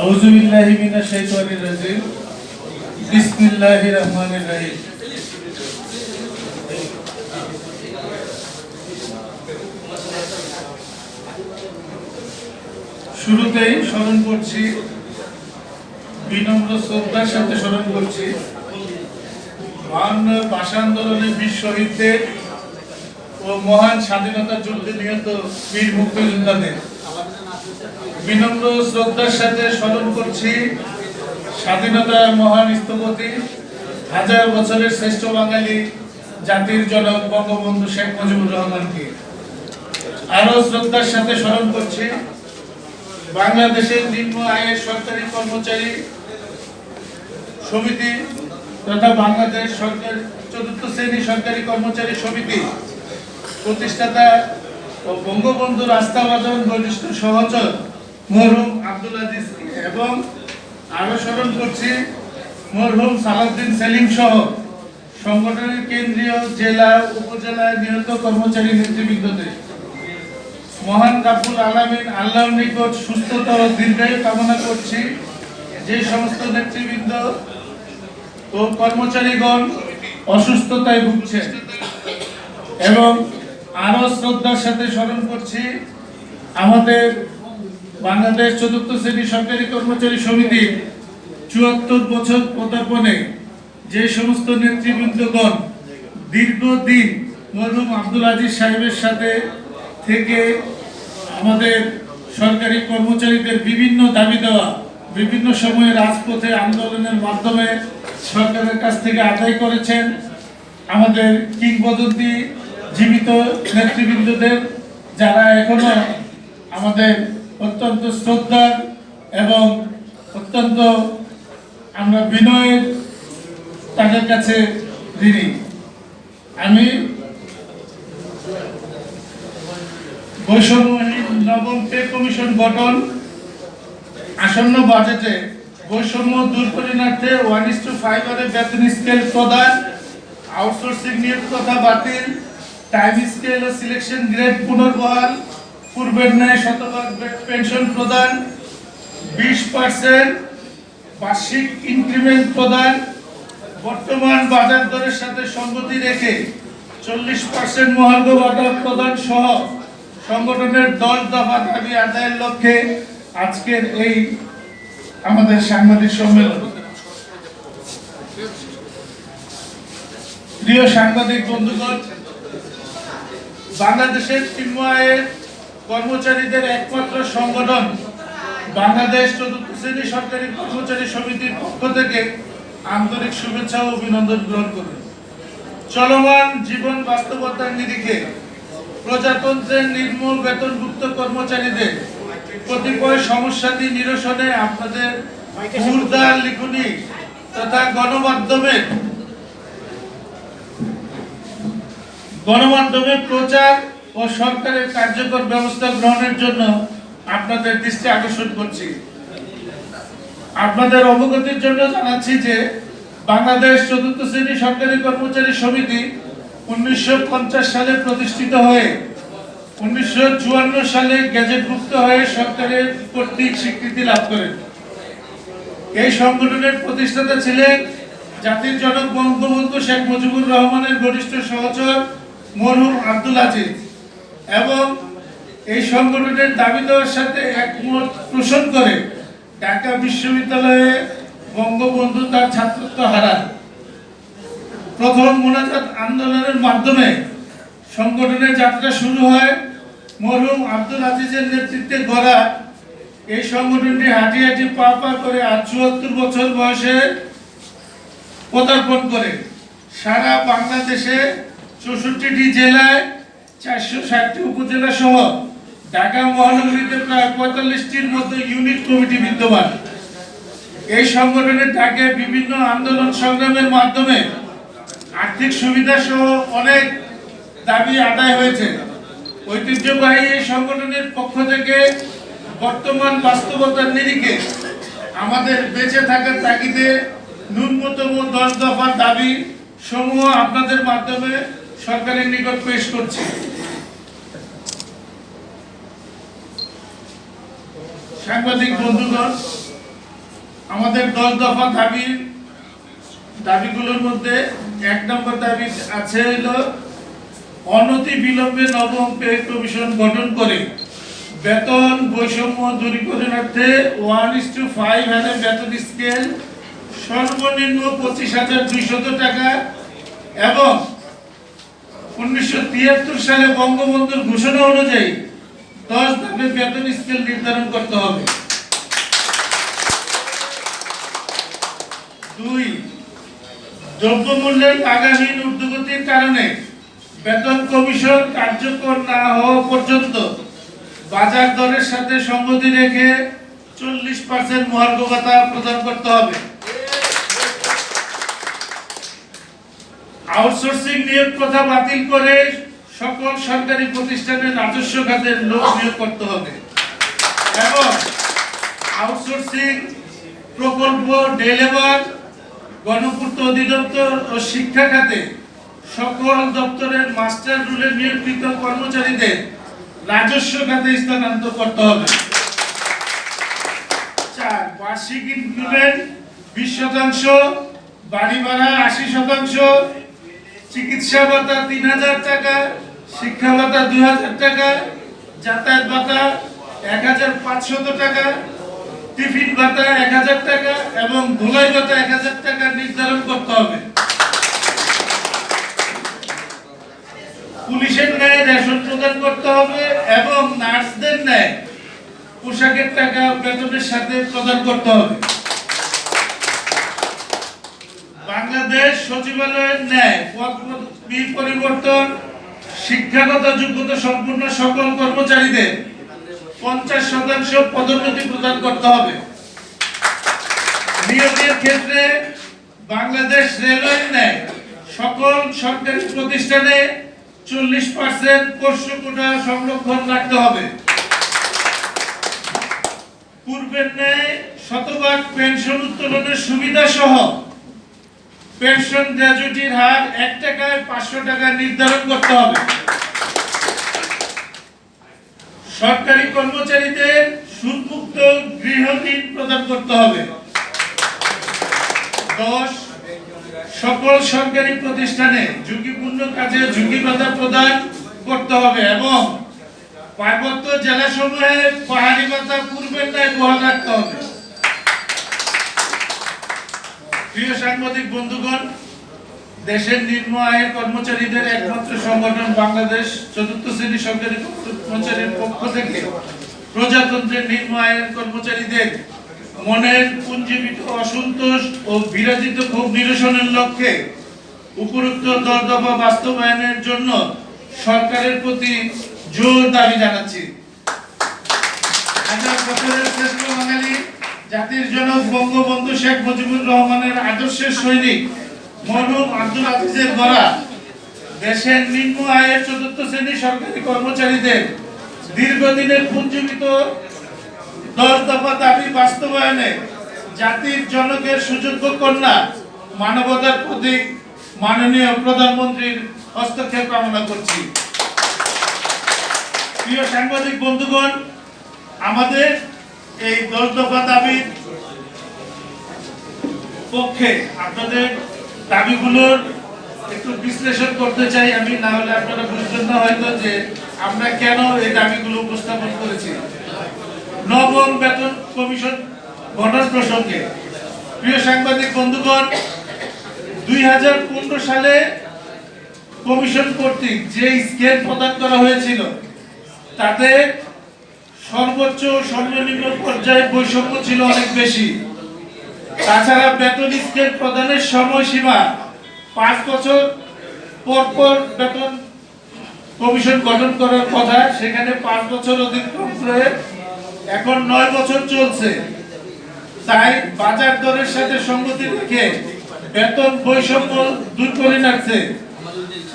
আউযু বিল্লাহি মিনাশ শাইতানির রাজিম বিসমিল্লাহির রহমানির রহিম শুরুতেই স্মরণ করছি, বিনম্র শ্রদ্ধার সাথে স্মরণ করছি, বাহান্ন ভাষা আন্দোলনে ও মহান স্বাধীনতা যুদ্ধে নিহত বীর মুক্তিযোদ্ধাদের। বিনম্র শ্রদ্ধার সাথে স্মরণ করছি স্বাধীনতার মহান স্থপতি, হাজার বছরের শ্রেষ্ঠ বাঙালি জাতির জনক বঙ্গবন্ধু শেখ মুজিবুর রহমানকে। আরও শ্রদ্ধার সাথে স্মরণ করছি, বাংলাদেশের নিম্ন আয়ের সরকারি কর্মচারী সমিতি তথা বাংলাদেশ সরকার চতুর্থ শ্রেণি সরকারি কর্মচারী সমিতি প্রতিষ্ঠাতা ও বঙ্গবন্ধুর আস্থাভাজন ঘনিষ্ঠ সহচর মরহুম আব্দুল আজিজ এবং আরও স্মরণ করছি মরহুম সালাউদ্দিন সেলিম সহ। সংগঠনের কেন্দ্রীয় জেলা, উপজেলায় নিহত কর্মচারী নেতৃবৃন্দদের। মহান রাব্বুল আলামিন আল্লাহর নিকট সুস্থতা ও দীর্ঘায়ু কামনা করছি। যে সমস্ত নেতৃবৃন্দ ও কর্মচারীগণ অসুস্থতায় ভুগছেন এবং আরও শ্রদ্ধার সাথে স্মরণ করছি, আমাদের বাংলাদেশ চতুর্থ শ্রেণি সরকারি কর্মচারী সমিতির চুয়াত্তর বছর পদার্পণে যে সমস্ত নেতৃবৃন্দগণ দীর্ঘদিন মরহুম আব্দুল আজিজ সাহেবের সাথে থেকে আমাদের সরকারি কর্মচারীদের বিভিন্ন দাবি দেওয়া, বিভিন্ন সময়ে রাজপথে আন্দোলনের মাধ্যমে সরকারের কাছ থেকে আদায় করেছেন। আমাদের কিংবদন্তি জীবিত নেতৃবৃন্দদের যারা এখনও আমাদের অত্যন্ত শ্রদ্ধার এবং অত্যন্ত আমরা বিনয়ের তাদের কাছে ঋণী। আমি বৈষম্যহীন নবম পে কমিশন গঠন আসন্ন বাজেটে বৈষম্য দূর করিনার্থে ওয়ান ইস টু ফাইভারের বেতন স্কেল প্রদান আউটসোর্সিং নিয়োগ কথা বাতিল টাইম স্কেল ও সিলেকশন গ্রেড পুনর্বহাল পূর্বের ন্যায় শতভাগ পেনশন প্রদান বিশ পার্সেন্ট বার্ষিক ইনক্রিমেন্ট প্রদান বর্তমান বাজার দরের সাথে সঙ্গতি রেখে চল্লিশ পার্সেন্ট মহার্ঘ বাধা প্রদান সহ সংগঠনের দশ দফা দাবি আদায়ের লক্ষ্যে আজকের এই আমাদের সাংবাদিক সম্মেলন। প্রিয় সাংবাদিক বন্ধুগণ বাংলাদেশের চিন্ময়ের কর্মচারীদের একমাত্র সংগঠন বাংলাদেশ চতুর্থ শ্রেণি সরকারি কর্মচারী সমিতির পক্ষ থেকে আন্তরিক শুভেচ্ছা ও অভিনন্দন গ্রহণ করুন। চলমান জীবন বাস্তবতার নিরিখে প্রজাতন্ত্রের নির্মূল বেতনভুক্ত কর্মচারীদের কতিপয় সমস্যাদি নিরসনে আপনাদের মুর্দার লিখনি তথা গণমাধ্যমের গণমাধ্যমে প্রচার ও সরকারের কার্যকর ব্যবস্থা গ্রহণের জন্য আপনাদের দৃষ্টি আকর্ষণ করছি। আপনাদের অবগতির জন্য জানাচ্ছি যে বাংলাদেশ চতুর্থ শ্রেণি সরকারি কর্মচারী সমিতি উনিশশো পঞ্চাশ সালে প্রতিষ্ঠিত হয়ে উনিশশো সালে গ্যাজেটভুক্ত হয়ে সরকারের কর্তৃক স্বীকৃতি লাভ করেন এই সংগঠনের প্রতিষ্ঠাতা ছিলেন জাতির জনক বঙ্গবন্ধু শেখ মুজিবুর রহমানের ঘনিষ্ঠ সহচর মরহুম আব্দুল আজিজ। এবং এই সংগঠনের দাবি দেওয়ার সাথে একমত পোষণ করে ঢাকা বিশ্ববিদ্যালয়ে বঙ্গবন্ধু তার ছাত্রত্ব হারান প্রথম মোনাজাত আন্দোলনের মাধ্যমে সংগঠনের যাত্রা শুরু হয় মরহুম আব্দুল আজিজের নেতৃত্বে গড়া। এই সংগঠনটি হাঁটি হাঁটি পা পা করে আজ চুয়াত্তর বছর বয়সে পদার্পণ করে। সারা বাংলাদেশে চৌষট্টিটি জেলায় চারশো ষাটটি উপজেলা সহ ঢাকা মহানগরীতে প্রায় পঁয়তাল্লিশটির মতো ইউনিট কমিটি বিদ্যমান। এই সংগঠনের ডাকে বিভিন্ন আন্দোলন সংগ্রামের মাধ্যমে আর্থিক সুবিধা সহ অনেক দাবি আদায় হয়েছে। ঐতিহ্যবাহী এই সংগঠনের পক্ষ থেকে বর্তমান বাস্তবতার নিরিখে আমাদের বেঁচে থাকার তাগিদে ন্যূনতম দশ দফার দাবি সমূহ আপনাদের মাধ্যমে সরকারের নিকট পেশ করছি। সাংবাদিক বন্ধুগণ, আমাদের দশ দফা দাবির দাবিগুলোর মধ্যে এক নম্বর দাবি আছে হলো অনতি বিলম্বে নবম পে কমিশন গঠন করে বেতন বৈষম্য দূরীকরণার্থে ওয়ান ইস টু ফাইভ হারে বেতন স্কেল সর্বনিম্ন পঁচিশ হাজার দুইশত টাকা এবং উনিশশো তিয়াত্তর সালে বঙ্গবন্ধুর ঘোষণা অনুযায়ী দশ ধাপে বেতন স্কেল নির্ধারণ করতে হবে। দুই, দ্রব্যমূল্যের আগামী ঊর্ধ্বগতির কারণে বেতন কমিশন কার্যকর না হওয়া পর্যন্ত বাজার দরের সাথে সঙ্গতি রেখে চল্লিশ পার্সেন্ট মহার্ঘ প্রদান করতে হবে। আউটসোর্সিং নিয়োগ প্রথা বাতিল করে সকল সরকারি প্রতিষ্ঠানে রাজস্ব খাতের লোক নিয়োগ করতে হবে। এবং আউটসোর্সিং প্রকল্প ডেলেভার, গণপূর্ত অধিদপ্তর ও শিক্ষা খাতে সকল দপ্তরের মাস্টার রুলে নিয়োজিত কর্মচারীদের রাজস্ব খাতে স্থানান্তর করতে হবে। চার, বার্ষিক ইনক্রিমেন্ট বিশ শতাংশ, বাড়ি ভাড়া আশি শতাংশ চিকিৎসা ভাতা তিন হাজার টাকা, শিক্ষা ভাতা দুই হাজার টাকা, যাতায়াত ভাতা এক হাজার পাঁচশত টাকা, টিফিন ভাতা এক হাজার টাকা এবং ধুলাই ভাতা এক হাজার টাকা নির্ধারণ করতে হবে। পুলিশের ন্যায় রেশন প্রদান করতে হবে এবং নার্সদের ন্যায় পোশাকের টাকা বেতনের সাথে প্রদান করতে হবে বাংলাদেশ সচিবালয়ের ন্যায় পদ পরিবর্তন, শিক্ষাগত যোগ্যতা সম্পূর্ণ সকল কর্মচারীদের পঞ্চাশ শতাংশ পদোন্নতি প্রদান করতে হবে। নিয়োগের ক্ষেত্রে বাংলাদেশ রেলওয়ের ন্যায়, সকল সরকারি প্রতিষ্ঠানে চল্লিশ পার্সেন্ট পোষ্য কোটা সংরক্ষণ রাখতে হবে। পূর্বের ন্যায় শতভাগ পেনশন উত্তোলনের সুবিধা সহ পেনশন গ্র্যাজুইটির হার এক টাকায় পাঁচশো টাকা নির্ধারণ করতে হবে। সরকারি কর্মচারীদের সুদমুক্ত গৃহ ঋণ প্রদান করতে হবে। দশ, সকল সরকারি প্রতিষ্ঠানে ঝুঁকিপূর্ণ কাজে ঝুঁকি ভাতা প্রদান করতে হবে এবং পার্বত্য জেলাসমূহে পাহাড়ি ভাতা পূর্বের ন্যায় বহাল রাখতে হবে। প্রিয় সাংবাদিক বন্ধুগণ, দেশের নিম্ন আয়ের কর্মচারীদের একমাত্র সংগঠন বাংলাদেশ, চতুর্থ শ্রেণি সরকারি কর্মচারীর পক্ষ থেকে প্রজাতন্ত্রের নিম্ন আয়ের কর্মচারীদের মনের পুঞ্জীবিত অসন্তোষ ও বিরাজিত ক্ষোভ নিরসনের লক্ষ্যে উপরোক্ত দর দফা বাস্তবায়নের জন্য সরকারের প্রতি জোর দাবি জানাচ্ছি। হাজার বছরের শ্রেষ্ঠ বাঙালি জাতির জনক বঙ্গবন্ধু শেখ মুজিবুর রহমানের আদর্শের সৈনিক মরহুম আব্দুল আজিজের গড়া দেশের নিম্ন আয়ের চতুর্থ শ্রেণি সরকারি কর্মচারীদের দীর্ঘদিনের পুঞ্জীবিত দশ দফা দাবি বাস্তবায়নে জাতির জনকের সুযোগ্য কন্যা, মানবতার প্রতীক, মাননীয় প্রধানমন্ত্রীর হস্তক্ষেপ কামনা করছি। প্রিয় সাংবাদিক বন্ধুগণ, আমাদের এই দশ দফা দাবির পক্ষে আপনাদের দাবিগুলোর একটু বিশ্লেষণ করতে চাই আমি, না হলে আপনারা বুঝবেন না হয়তো যে আমরা কেন এই দাবিগুলো উপস্থাপন করেছি। নবম বেতন কমিশন গঠন প্রসঙ্গে। প্রিয় সাংবাদিক বন্ধুগণ, দুই হাজার পনেরো সালে কমিশন কর্তৃক যে স্কেল প্রদান করা হয়েছিল, তাতে সর্বোচ্চ সর্বনিম্ন পর্যায়ে বৈষম্য ছিল অনেক বেশি। তাছাড়া বেতন স্কেল প্রদানের সময়সীমা পাঁচ বছর পর পর বেতন কমিশন গঠন করার কথা, সেখানে পাঁচ বছর অতিক্রম করে এখন নয় বছর চলছে। তাই বাজার দরের সাথে সঙ্গতি রেখে বেতন বৈষম্য দূর করে রাখছে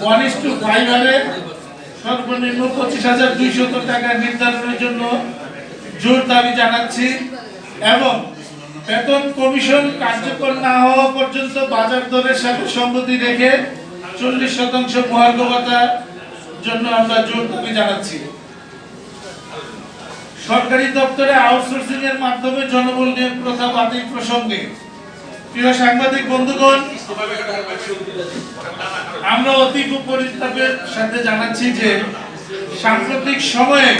ওয়ান ইস টু ফাইভ হারে সর্বনিম্ন পঁচিশ হাজার দুইশত টাকা নির্ধারণের জন্য জোর দাবি জানাচ্ছি এবং বেতন কমিশন কার্যকর না হওয়া পর্যন্ত বাজার দরের সাথে সঙ্গতি রেখে চল্লিশ শতাংশ মহার্ঘ ভাতার জন্য আমরা জোর দাবি জানাচ্ছি। সরকারি দপ্তরে আউটসোর্সিং এর মাধ্যমে জনবল নিয়োগ প্রথা বাতিল প্রসঙ্গে প্রিয় সাংবাদিক বন্ধুগণ, আমরা অতীব পরিতাপের সাথে জানাচ্ছি যে সাম্প্রতিক সময়ে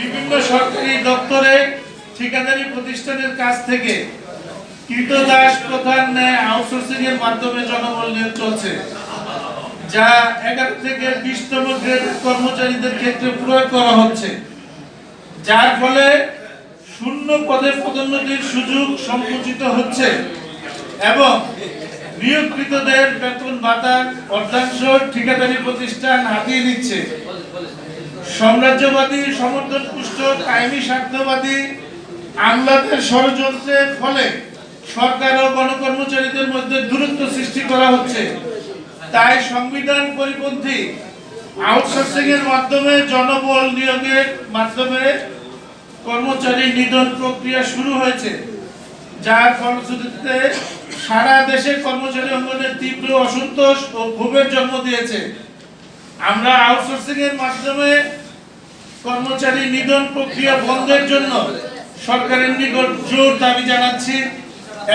বিভিন্ন সরকারি দপ্তরে ঠিকাদারি প্রতিষ্ঠানের কাছ থেকে কৃতদাস প্রধান ন্যায় আউটসোর্সিং এর মাধ্যমে জনবল নিয়োগ চলছে, যা এগারো থেকে বিশতম গ্রেডের কর্মচারীদের ক্ষেত্রে প্রয়োগ করা হচ্ছে। যার ফলে শূন্য পদে পদোন্নতির সুযোগ সংকুচিত হচ্ছে। এবং নিয়োগকৃতদের বেতন ভাতার অর্ধাংশ ঠিকাদারি প্রতিষ্ঠান হাতিয়ে নিচ্ছে। সাম্রাজ্যবাদী সমর্থন পুষ্ট আইনি স্বার্থবাদী আমলাদের ষড়যন্ত্রের ফলে সরকার ও গণকর্মচারীদের মধ্যে দূরত্ব সৃষ্টি করা হচ্ছে। তাই সংবিধান পরিপন্থী আউটসোর্সিং এর মাধ্যমে জনবল নিয়োগের মাধ্যমে কর্মচারী নিধন প্রক্রিয়া শুরু হয়েছে, যার ফলশ্রুতিতে সারা দেশে কর্মচারী অঙ্গনের তীব্র অসন্তোষ ও ক্ষোভের জন্ম দিয়েছে। আমরা আউটসোর্সিং এর মাধ্যমে কর্মচারী নিধন প্রক্রিয়া বন্ধের জন্য সরকারের নিকট জোর দাবি জানাচ্ছি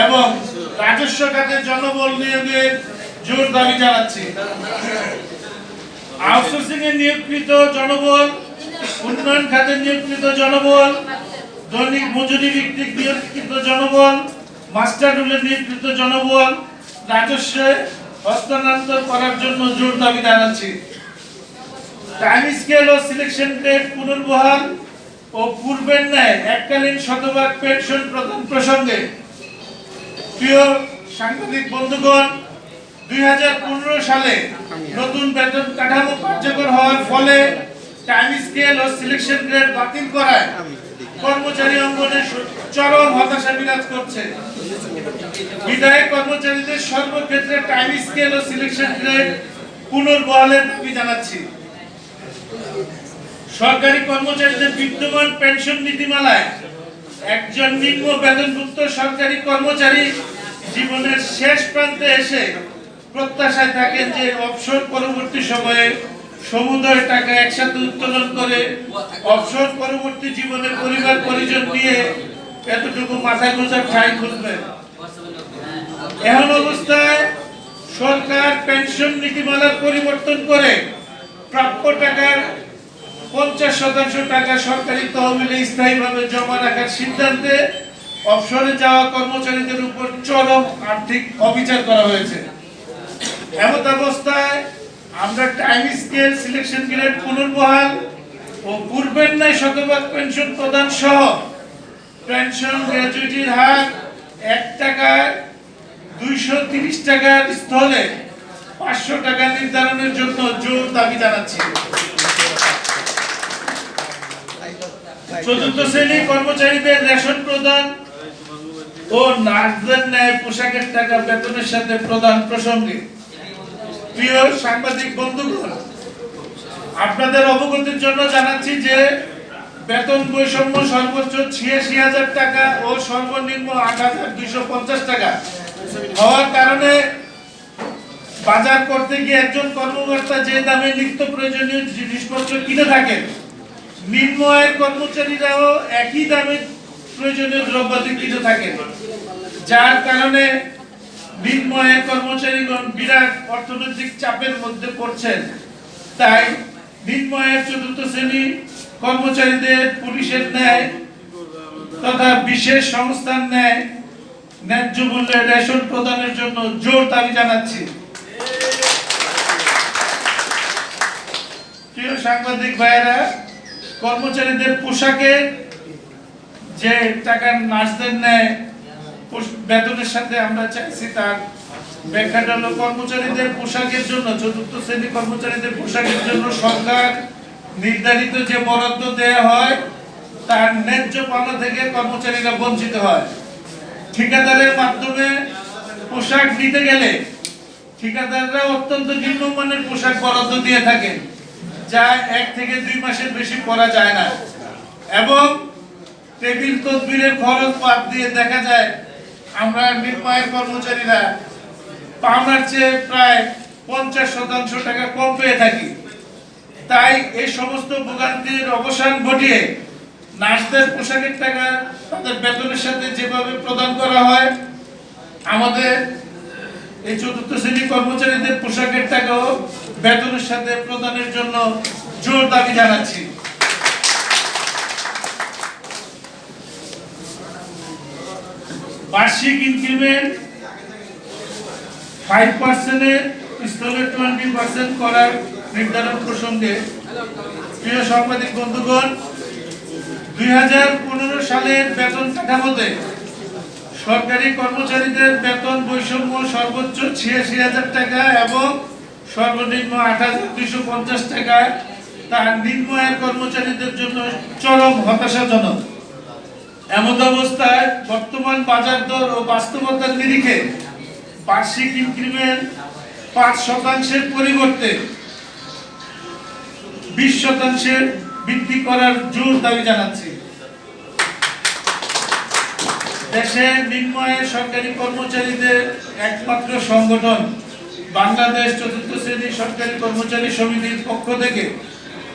এবং রাজস্ব খাতে জনবল নিয়োগের জোর দাবি জানাচ্ছি। আউটসোর্সিং এ নিয়োগকৃত জনবল, উন্নয়ন খাতে নিয়োগকৃত জনবল, দৈনিক মজুরি ভিত্তিক নিয়োগকৃত জনবল মাস্টার রুলে নিয়োগকৃত জনবল রাজস্বে হস্তান্তর করার জন্য জোর দাবি জানাচ্ছি। টাইম স্কেল ও সিলেকশন গ্রেড পুনর্বহাল ও পূর্বের ন্যায় এককালীন শতভাগ পেনশন প্রদান প্রসঙ্গে প্রিয় সাংবাদিক বন্ধুগণ, দুই হাজার পনেরো সালে নতুন বেতন কাঠামো কার্যকর হওয়ার ফলে টাইম স্কেল ও সিলেকশন গ্রেড বাতিল করায় কর্মচারী অঙ্গনে চরম হতাশা বিরাজ করছে। বিদায় কর্মচারীদের সর্বক্ষেত্রে টাইম স্কেল ও সিলেকশন গ্রেড পুনর্বহালের দাবি জানাচ্ছি। সরকারি কর্মচারীদের বিদ্যমান পেনশন নীতিমালায় একজন নিম্ন বেতনভুক্ত সরকারি কর্মচারী জীবনের শেষ প্রান্তে এসে প্রত্যাশায় থাকেন যে অবসর পরবর্তী সময়ে সমুদয় টাকা একসাথে উত্তোলন করে অবসর পরবর্তী জীবনে পরিবার পরিজন নিয়ে এতটুকু মাথায় গোজার ঠাঁই খুঁজবেন এমন অবস্থায় সরকার পেনশন নীতিমালার পরিবর্তন করে প্রাপ্য টাকার পঞ্চাশ শতাংশ টাকা সরকারি তহবিলে স্থায়ীভাবে জমা রাখার সিদ্ধান্তে অবসরে যাওয়া কর্মচারীদের উপর চরম আর্থিক অবিচার করা হয়েছে। এমত অবস্থায় আমরা টাইম স্কেল, সিলেকশন গ্রেড পুনর্বহাল ও পূর্বের ন্যায় শতভাগ পেনশন প্রদান সহ পেনশন গ্র্যাচুইটির হার এক টাকায় দুইশো তিরিশ টাকার স্থলে পাঁচশো টাকা নির্ধারণের জন্য জোর দাবি জানাচ্ছি। চতুর্থ শ্রেণি কর্মচারীদের রেশন প্রদান ও নার্সদের ন্যায় পোশাকের টাকা বেতনের সাথে প্রদান প্রসঙ্গে। প্রিয় সাংবাদিক বন্ধুগণ, আপনাদের অবগতির জন্য জানাচ্ছি যে বেতন বৈষম্য সর্বোচ্চ ছিয়াশি হাজার টাকা ও সর্বনিম্ন আট হাজার দুইশো পঞ্চাশ টাকা। হওয়ার কারণে বাজার করতে গিয়ে একজন কর্মকর্তা যে দামে নিত্য প্রয়োজনীয় জিনিসপত্র কিনে থাকেন নিম্ন আয়ের কর্মচারীরাও একই দামে প্রয়োজনীয় দ্রব্যাদি কিনে থাকেন। যার কারণে নিম্ন আয়ের কর্মচারীগণ বিরাট অর্থনৈতিক চাপের মধ্যে পড়ছেন। তাই নিম্ন আয়ের চতুর্থ শ্রেণি কর্মচারীদের পুলিশের ন্যায় তথা বিশেষ সংস্থার ন্যায় ন্যায্য মূল্যে রেশন প্রদানের জন্য জোর দাবি জানাচ্ছি। প্রিয় সাংবাদিক ভাইয়েরা, কর্মচারীদের পোশাকের যে টাকা নার্সদের নেয় বেতনের সাথে আমরা চাইছি, তার ব্যাখ্যাটা হলো কর্মচারীদের পোশাকের জন্য, চতুর্থ শ্রেণি কর্মচারীদের পোশাকের জন্য সরকার নির্ধারিত যে বরাদ্দ দেয়া হয়, তার ন্যায্য পাওনা থেকে কর্মচারীরা বঞ্চিত হয়। ঠিকাদারের মাধ্যমে পোশাক নিতে গেলে ঠিকাদাররা অত্যন্ত নিম্নমানের পোশাক বরাদ্দ দিয়ে থাকেন, যা এক থেকে দুই মাসের বেশি পরা যায় না। এবং টেবিল তদবিরের খরচ বাদ দিয়ে দেখা যায়, আমরা নির্মায়ের কর্মচারীরা পাওনার চেয়ে প্রায় পঞ্চাশ শতাংশ টাকা কম পেয়ে থাকি। তাই এই সমস্ত ভোগান্তির অবসান ঘটিয়ে নার্সদের পোশাকের টাকা তাদের বেতনের সাথে যেভাবে প্রদান করা হয়, আমাদের এই চতুর্থ শ্রেণি কর্মচারীদের পোশাকের টাকাও বেতনের সাথে প্রদানের জন্য জোর দাবি জানাচ্ছি। বার্ষিক ইনক্রিমেন্ট ফাইভ পার্সেন্টের স্থলে টোয়েন্টি পার্সেন্ট করার নির্ধারণ প্রসঙ্গে প্রিয় সাংবাদিক বন্ধুগণ, দুই হাজার পনেরো সালের বেতন কাঠামোতে সরকারি কর্মচারীদের বেতন বৈষম্য সর্বোচ্চ ছিয়াশি হাজার টাকা এবং সর্বনিম্ন আট হাজার দুইশো পঞ্চাশ টাকা। তার নিম্ন কর্মচারীদের জন্য চরম হতাশাজনক। এমন অবস্থায় বর্তমান বাজার দর ও বাস্তবতার নিরিখে বার্ষিক ইনক্রিমেন্ট পাঁচ শতাংশের পরিবর্তে বিশ শতাংশের বৃদ্ধি করার জোর দাবি জানাচ্ছি। দেশের নিম্ন আয়ের সরকারি কর্মচারীদের একমাত্র সংগঠন বাংলাদেশ চতুর্থ শ্রেণি সরকারি কর্মচারী সমিতির পক্ষ থেকে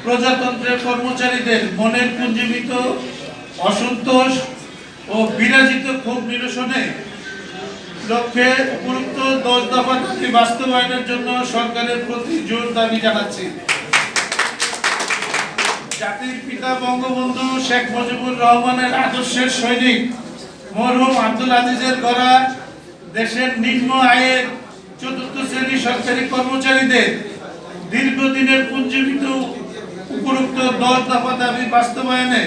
প্রজাতন্ত্রের কর্মচারীদের মনের পুঞ্জীবিত অসন্তোষ ও বিরাজিত ক্ষোভ নিরসনে লক্ষ্যে উপযুক্ত দশ দফা বাস্তবায়নের জন্য সরকারের প্রতি জোর দাবি জানাচ্ছি। জাতির পিতা বঙ্গবন্ধু শেখ মুজিবুর রহমানের আদর্শের সৈনিক মরহুম আব্দুল আজিজের গড়া দেশের নিম্ন আয়ের চতুর্থ শ্রেণি সরকারি কর্মচারীদের দীর্ঘদিনের পুঞ্জীবিত উপরোক্ত দশ দফা দাবি বাস্তবায়নে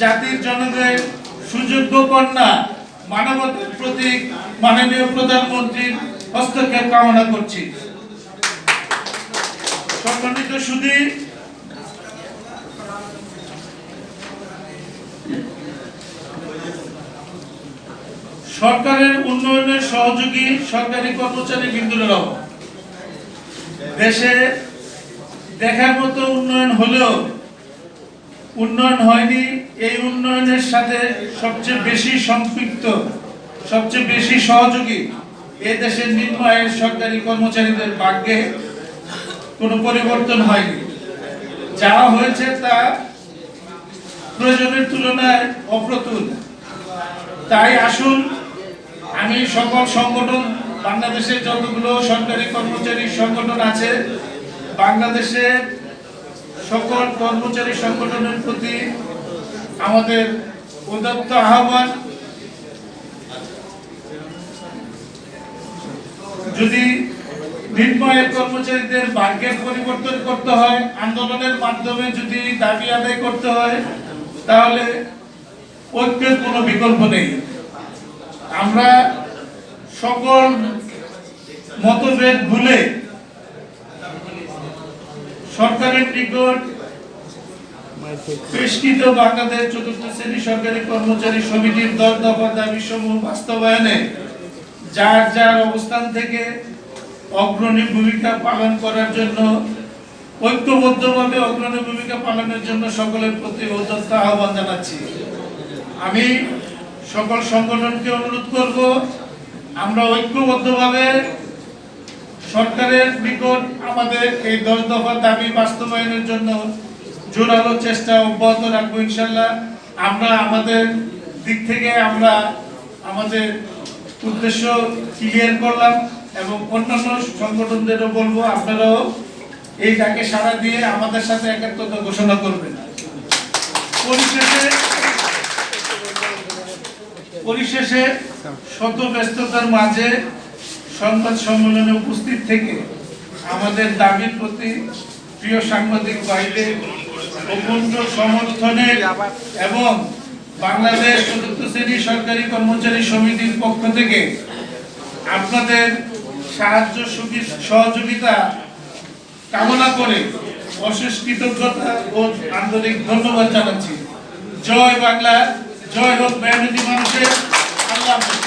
জাতির জনগণের সুযোগ্য কন্যা, মানবতার প্রতীক, মাননীয় প্রধানমন্ত্রীর হস্তক্ষেপ কামনা করছি। সম্মানিত সুধীর সরকারের উন্নয়নের সহযোগী সরকারি কর্মচারী বিন্দুরাও দেশে দেখার মতো উন্নয়ন হলেও উন্নয়ন হয়নি, এই উন্নয়নের সাথে সবচেয়ে বেশি সম্পৃক্ত, সবচেয়ে বেশি সহযোগী এ দেশের নিম্ন আয়ের সরকারি কর্মচারীদের ভাগ্যে কোনো পরিবর্তন হয়নি। যা হয়েছে তা প্রয়োজনের তুলনায় অপ্রতুল। তাই আসুন আমি সকল সংগঠন, বাংলাদেশে যতগুলো সরকারি কর্মচারী সংগঠন আছে, বাংলাদেশে সকল কর্মচারী সংগঠনের প্রতি আমাদের উদাত্ত আহ্বান। যদি নির্ময়ের কর্মচারীদের ভাগ্যের পরিবর্তন করতে হয়, আন্দোলনের মাধ্যমে যদি দাবি আদায় করতে হয়, তাহলে ঐক্যের কোনো বিকল্প নেই। আমরা সকল মতভেদ ভুলে সরকারের নিকট পেশকৃত বাংলাদেশ চতুর্থ শ্রেণি সরকারি কর্মচারী সমিতির দল দফা দাবি সমূহ বাস্তবায়নে যার যার অবস্থান থেকে অগ্রণী ভূমিকা পালন করার জন্য, ঐক্যবদ্ধভাবে অগ্রণী ভূমিকা পালনের জন্য সকলের প্রতি উদ্যত্ত আহ্বান জানাচ্ছি। আমি সকল সংগঠনকে অনুরোধ করব, আমরা ঐক্যবদ্ধভাবে সরকারের নিকট আমাদের এই দশ দফা দাবি বাস্তবায়নের জন্য জোরালো চেষ্টা অব্যাহত রাখব ইনশাল্লাহ। আমরা আমাদের দিক থেকে আমরা আমাদের উদ্দেশ্য ক্লিয়ার করলাম এবং অন্যান্য সংগঠনদেরও বলব, আপনারাও এই ডাকে সাড়া দিয়ে আমাদের সাথে একাত্মতা ঘোষণা করবেন। পরিশেষে পরিশেষে শত ব্যস্ততার মাঝে সংবাদ সম্মেলনে উপস্থিত থেকে আমাদের দাবির প্রতি প্রিয় সাংবাদিক ভাইদের অপূর্ণ সমর্থনের এবং বাংলাদেশ চতুর্থ শ্রেণি সরকারি কর্মচারী সমিতির পক্ষ থেকে আপনাদের সাহায্য সহযোগিতা কামনা করে অশেষ কৃতজ্ঞতা ও আন্তরিক ধন্যবাদ জানাচ্ছি। জয় বাংলা। জয় হোক মেহনতি মানুষের আল্লাহ।